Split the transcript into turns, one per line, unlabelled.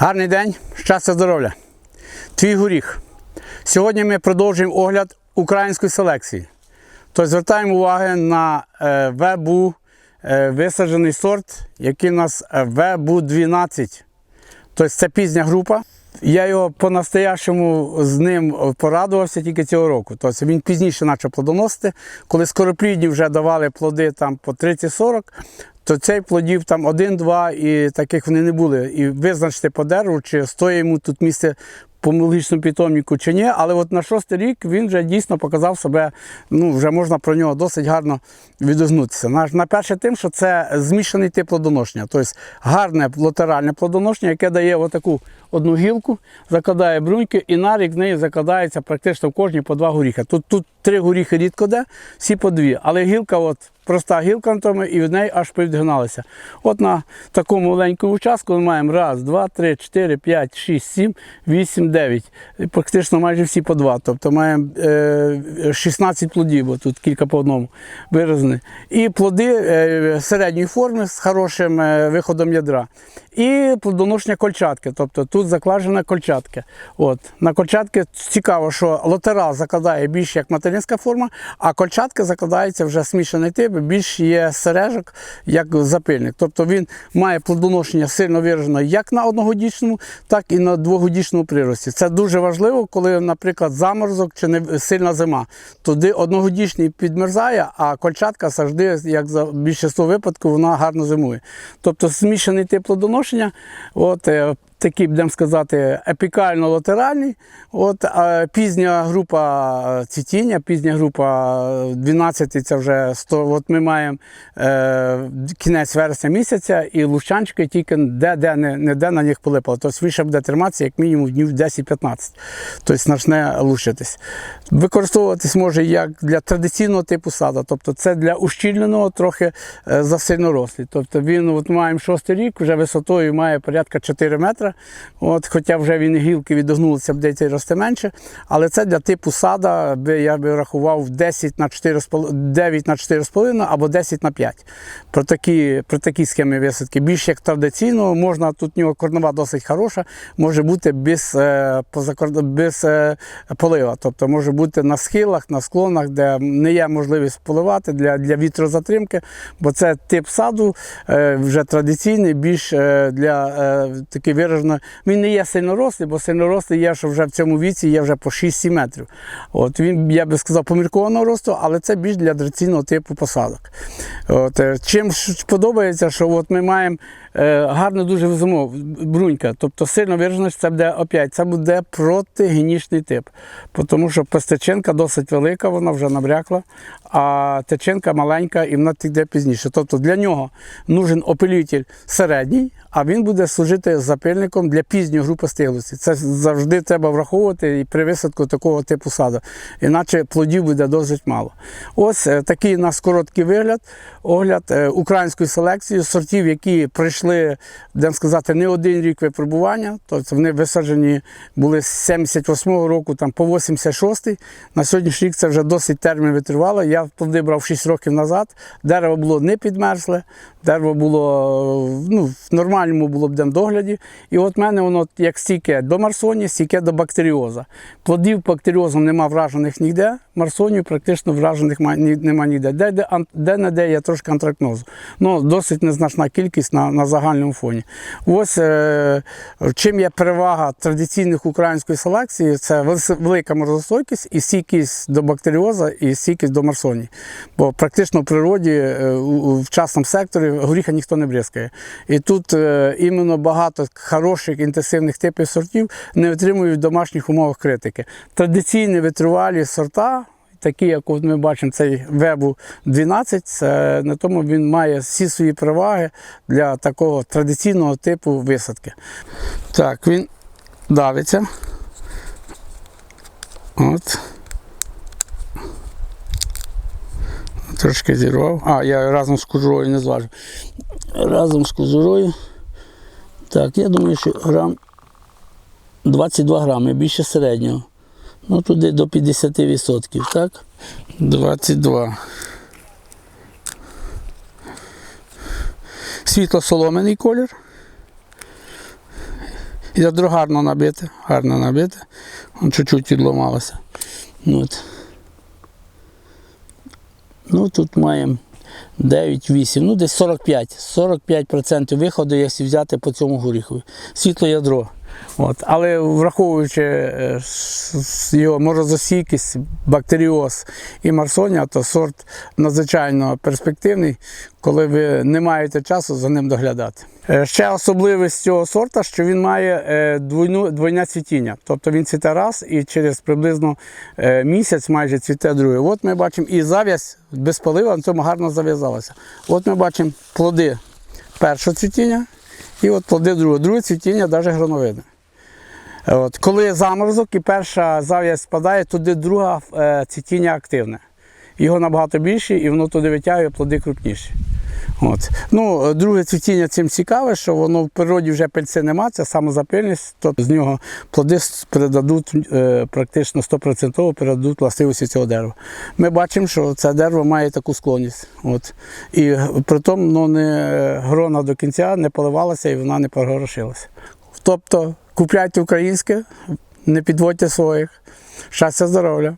Гарний день, щастя, здоров'я. Твій горіх. Сьогодні ми продовжуємо огляд української селекції. Тобто звертаємо увагу на е, вебу е, висаджений сорт, який у нас вебу 12. Тобто це пізня група. Я його по-настоящому з ним порадувався тільки цього року. Тобто він пізніше почав плодоносити. Коли скороплідні вже давали плоди там по 30-40, то цей плодів там один-два, і таких вони не були. І визначити по дереву, чи стоїть йому тут місце по мілогічному питомнику чи ні. Але от на шостий рік він вже дійсно показав себе, ну вже можна про нього досить гарно відогнутися. На, на перше тим, що це змішаний тип плодоношення, тобто гарне латеральне плодоношення, яке дає отаку одну гілку, закладає бруньки, і на рік в неї закладається практично в кожній по два горіха. Тут, тут три горіхи рідко де, всі по дві. Але гілка, от проста гілка і від неї аж підгналися. От на такому маленькому участку ми маємо раз, два, три, чотири, п'ять, шість, сім, вісім, дев'ять. Практично майже всі по два. Тобто маємо е, 16 плодів, бо тут кілька по одному виразні. І плоди е, середньої форми з хорошим е, виходом ядра. І плодоношення кольчатки, тобто тут закладена кольчатка. От. На кольчатки цікаво, що латерал закладає більше як материнська форма, а кольчатка закладається вже смішаний тип, більш є сережок, як запильник. Тобто він має плодоношення сильно виражено як на одногодічному, так і на двогодічному прирості. Це дуже важливо, коли, наприклад, заморозок чи не сильна зима. Туди одногодічний підмерзає, а кольчатка завжди, як за більшість випадків, вона гарно зимує. Тобто змішаний тип плодоношення, от, е, такий, будемо сказати, епікально-латеральний. От, а пізня група цвітіння, пізня група 12 це вже 100. От ми маємо е, кінець вересня місяця і лущанчики тільки де-де не, не де на них полипало. Тобто вище буде триматися як мінімум днів 10-15. Тобто почне лущитись. Використовуватись може як для традиційного типу сада, тобто це для ущільненого, трохи е, засильнорослий. Тобто він от маємо шостий рік, вже висотою має порядка 4 метри. От, хоча вже він гілки відогнулися, буде рости менше. Але це для типу сада, би, я би рахував 10 на 4, 9 на 4,5 або 10 на 5. Про такі, про такі схеми висадки. Більш як традиційно, можна, тут у нього корнова досить хороша, може бути без, е, без е, полива. Тобто може бути на схилах, на склонах, де не є можливість поливати для, для вітрозатримки, бо це тип саду е, вже традиційний, більш для такий виражено. Він не є синорослий, бо сильнорослий є, що вже в цьому віці є вже по 6-7 метрів. От він, я би сказав, поміркованого росту, але це більш для драційного типу посадок. От, е, чим подобається, що от ми маємо е, гарну дуже зимов, брунька, тобто сильно виражено, що це буде опять, це буде протигенічний тип. Тому що пестичинка досить велика, вона вже набрякла, а течинка маленька і вона йде пізніше. Тобто для нього нужен опилюватель середній, а він буде служити запильником для пізньої групи стиглості. Це завжди треба враховувати і при висадку такого типу саду. Іначе плодів буде досить мало. Ось е, такий у нас короткий вигляд, огляд е, української селекції, сортів, які пройшли, будемо сказати, не один рік випробування. Тобто вони висаджені були з 78-го року там, по 86-й. На сьогоднішній рік це вже досить термін витривало. Я плоди брав 6 років назад. Дерево було не підмерзле, дерево було ну, в нормальному було б догляді. І от в мене воно як стійке до марсоні, стійке до бактеріоза. Плодів бактеріозом нема вражених ніде, марсонів практично вражених ма- нема ніде. Де, де, де де є трошки антракнозу. Ну, досить незначна кількість на, на загальному фоні. Ось е, чим є перевага традиційних української селекції, це велика морозостойкість і стійкість до бактеріоза, і стійкість до марсонії. Бо практично в природі, е, в частному секторі горіха ніхто не бризкає. І тут е, іменно багато хороших інтенсивних типів сортів не отримують в домашніх умовах критики. Традиційні витривалі сорта. Такі, як от ми бачимо, цей вебу 12, це на тому він має всі свої переваги для такого традиційного типу висадки. Так, він давиться. От. Трошки зірвав. А, я разом з кожурою не зважу. Разом з кожурою. Так, я думаю, що грам 22 грами, більше середнього. Ну, туди до 50%, так? 22. Світло-соломений колір. Ядро гарно набите, гарно набите. Вон чуть-чуть відломалося. Ну, От. Ну, тут маємо 9-8, ну десь 45. 45% виходу, якщо взяти по цьому горіху. Світло ядро. От. Але враховуючи е, його морозостійкість, бактеріоз і марсонія, то сорт надзвичайно перспективний, коли ви не маєте часу за ним доглядати. Е, Ще особливість цього сорта, що він має е, двойну, двойне цвітіння. Тобто він цвіте раз і через приблизно місяць майже цвіте друге. От ми бачимо і зав'язь без полива на цьому гарно зав'язалася. От ми бачимо плоди першого цвітіння і от плоди друге. Друге цвітіння навіть гроновидне. От, коли заморозок і перша зав'язь спадає, туди друге е, цвітіння активне. Його набагато більше і воно туди витягує плоди крупніші. От. Ну, е, друге цвітіння цим цікаве, що воно в природі вже пильці нема, це самозапильність, тобто з нього плоди передадуть е, практично 100% передадуть властивості цього дерева. Ми бачимо, що це дерево має таку склонність. От. І при тому ну, не, грона до кінця не поливалася і вона не прогорошилася. Тобто купляйте українське, не підводьте своїх. Щастя, здоров'я!